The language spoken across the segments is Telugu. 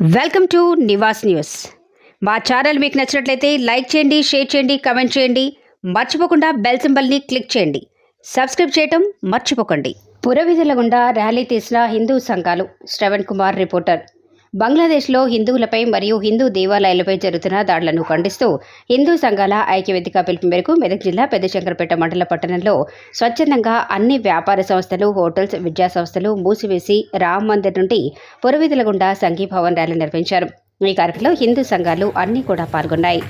Welcome to Nivas news. మా ఛానల్ మీకు నచ్చినట్లయితే లైక్ చేయండి షేర్ చేయండి కమెంట్ చేయండి. మర్చిపోకుండా బెల్ సింబల్ని క్లిక్ చేయండి. సబ్స్క్రైబ్ చేయటం మర్చిపోకండి. పురవిధుల గుండా ర్యాలీ తీసిన హిందూ సంఘాలు. శ్రవణ్ కుమార్ రిపోర్టర్. బంగ్లాదేశ్లో హిందువులపై మరియు హిందూ దేవాలయాలపై జరుగుతున్న దాడులను ఖండిస్తూ హిందూ సంఘాల ఐక్యవేదిక పిలుపు మేరకు మెదక్ జిల్లా పెద్దశంకరపేట మండల పట్టణంలో స్వచ్ఛందంగా అన్ని వ్యాపార సంస్థలు హోటల్స్ విద్యా సంస్థలు మూసివేసి రామ్ మందిర్ నుండి పురవీధుల గుండా సంఘీభావం ర్యాలీ నిర్వహించారు. ఈ కార్యక్రమంలో హిందూ సంఘాలు అన్నీ కూడా పాల్గొన్నాయి.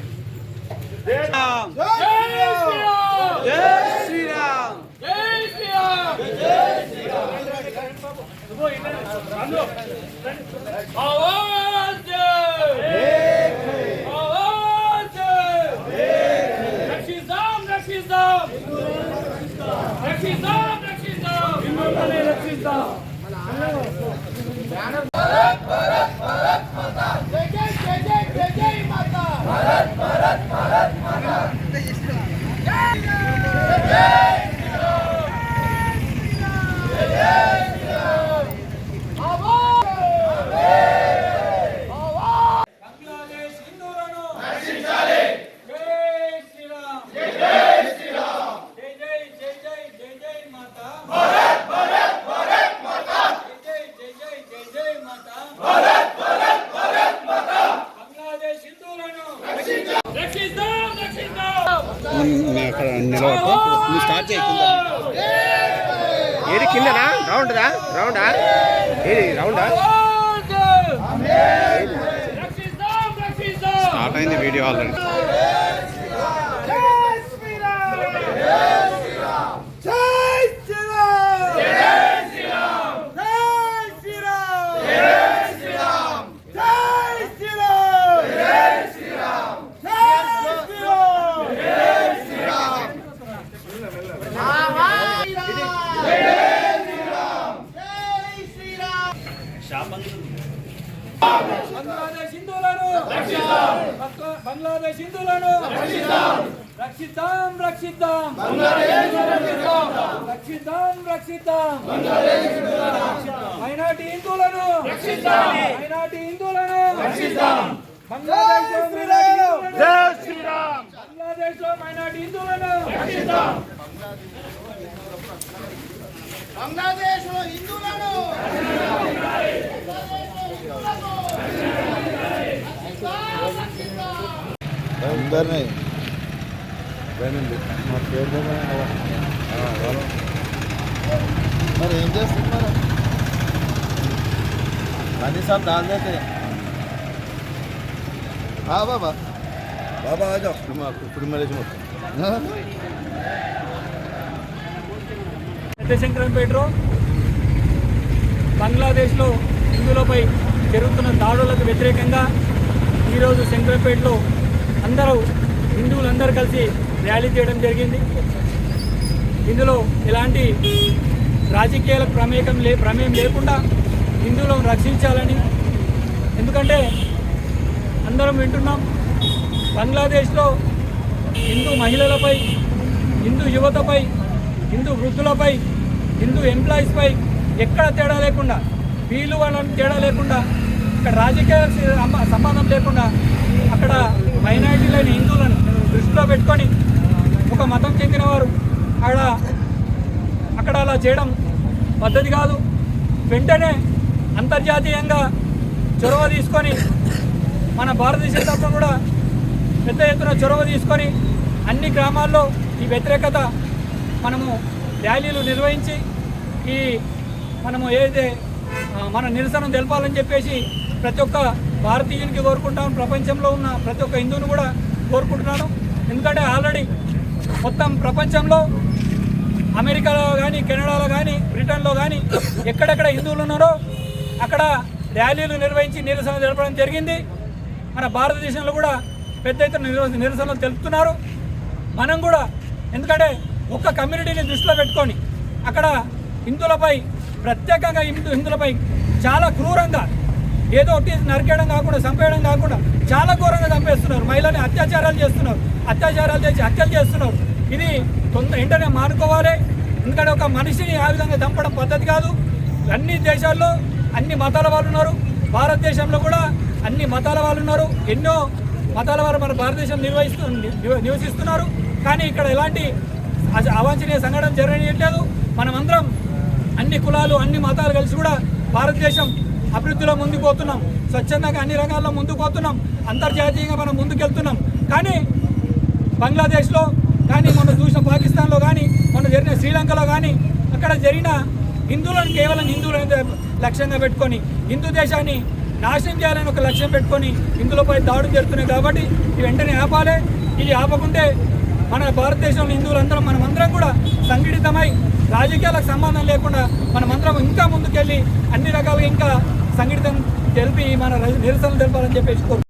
I'm నువ్వు స్టార్ట్ చేయి కింద. ఏది కిందనా? రౌండ్దా? రౌండా? ఏది? రౌండా? స్టార్ట్ అయింది వీడియో ఆల్రెడీ బంగ్లాదేశ్ హిందువులను రక్షిద్దాం బంగ్లాదేశ్ హిందువులను రక్షిద్దాం. రక్షిద్దాం రక్షిద్దాం. రక్షిద్దాం. మైనార్టీ హిందువులను రక్షిద్దాం. మైనార్టీ హిందువులను బంగ్లాదేశ్ బంగ్లాదేశ్లో మైనార్టీ హిందువులను రక్షిద్దాం. బంగ్లాదేశ్లో హిందువులను అందరినీ. మరి ఏం చేస్తున్నారు కనీసం దానిదైతే బాబా. బాబా ఇప్పుడు మరేసి మొత్తం శంకరంపేటలో బంగ్లాదేశ్లో హిందువులపై జరుగుతున్న దాడులకు వ్యతిరేకంగా ఈరోజు శంకరంపేటలో అందరూ హిందువులందరూ కలిసి ర్యాలీ చేయడం జరిగింది. ఇందులో ఎలాంటి రాజకీయాల ప్రమేయం లే ప్రమేయం లేకుండా హిందువులను రక్షించాలని. ఎందుకంటే అందరం వింటున్నాం బంగ్లాదేశ్లో హిందూ మహిళలపై హిందూ యువతపై హిందూ వృద్ధులపై హిందూ ఎంప్లాయీస్పై ఎక్కడ తేడా లేకుండా వీళ్ళు వాళ్ళని తేడా లేకుండా ఇక్కడ రాజకీయ సంబంధం లేకుండా అక్కడ మైనారిటీలైన హిందువులను దృష్టిలో పెట్టుకొని ఒక మతం చెందినవారు అక్కడ అక్కడ అలా చేయడం పద్ధతి కాదు. వెంటనే అంతర్జాతీయంగా చొరవ తీసుకొని మన భారతదేశం తరఫున కూడా పెద్ద ఎత్తున చొరవ తీసుకొని అన్ని గ్రామాల్లో ఈ వ్యతిరేకత మనము ర్యాలీలు నిర్వహించి ఈ మనము ఏదైతే మన నిరసన తెలపాలని చెప్పేసి ప్రతి ఒక్క భారతీయునికి కోరుకుంటాను ప్రపంచంలో ఉన్న ప్రతి ఒక్క హిందువుని కూడా కోరుకుంటున్నాను. ఎందుకంటే ఆల్రెడీ మొత్తం ప్రపంచంలో అమెరికాలో కానీ కెనడాలో కానీ బ్రిటన్లో కానీ ఎక్కడెక్కడ హిందువులు ఉన్నారో అక్కడ ర్యాలీలు నిర్వహించి నిరసన తెలపడం జరిగింది. మన భారతదేశంలో కూడా పెద్ద ఎత్తున నిరసనలు తెలుపుతున్నారు. మనం కూడా ఎందుకంటే ఒక్క కమ్యూనిటీని దృష్టిలో పెట్టుకొని అక్కడ హిందువులపై ప్రత్యేకంగా హిందూ హిందువులపై చాలా క్రూరంగా ఏదో ఒకటి నరికేయడం కాకుండా చంపేయడం కాకుండా చాలా ఘోరంగా చంపేస్తున్నారు. మహిళల్ని అత్యాచారాలు చేస్తున్నారు. అత్యాచారాలు చేసి హత్యలు చేస్తున్నారు. ఇది తొందర వెంటనే మానుకోవాలి. ఎందుకంటే ఒక మనిషిని ఆ విధంగా చంపడం పద్ధతి కాదు. అన్ని దేశాల్లో అన్ని మతాల వాళ్ళు ఉన్నారు. భారతదేశంలో కూడా అన్ని మతాల వాళ్ళు ఉన్నారు. ఎన్నో మతాల వారు మన భారతదేశం నిర్వహిస్తూ నివసిస్తున్నారు. కానీ ఇక్కడ ఎలాంటి అవాంఛనీయ సంఘటన జరగనియట్లేదు మనమందరం అన్ని కులాలు అన్ని మతాలు కలిసి కూడా భారతదేశం అభివృద్ధిలో ముందుకు పోతున్నాం. స్వచ్ఛందంగా అన్ని రంగాల్లో ముందుకు పోతున్నాం. అంతర్జాతీయంగా మనం ముందుకెళ్తున్నాం. కానీ బంగ్లాదేశ్లో కానీ మొన్న చూసిన పాకిస్తాన్లో కానీ మొన్న జరిగిన శ్రీలంకలో కానీ అక్కడ జరిగిన హిందువులను కేవలం హిందువులను లక్ష్యంగా పెట్టుకొని హిందూ దేశాన్ని నాశనం చేయాలని ఒక లక్ష్యం పెట్టుకొని హిందువులపై దాడులు జరుగుతున్నాయి కాబట్టి ఇవి వెంటనే ఆపాలి. ఇది ఆపకుంటే మన భారతదేశంలో హిందువులందరం మనమందరం కూడా సంఘటితమై రాజకీయాలకు సంబంధం లేకుండా మనమందరం ఇంకా ముందుకెళ్ళి అన్ని రకాలుగా ఇంకా సంఘటితం తెలిపి మన నిరసనలు తెలపాలని చెప్పేసి కోరు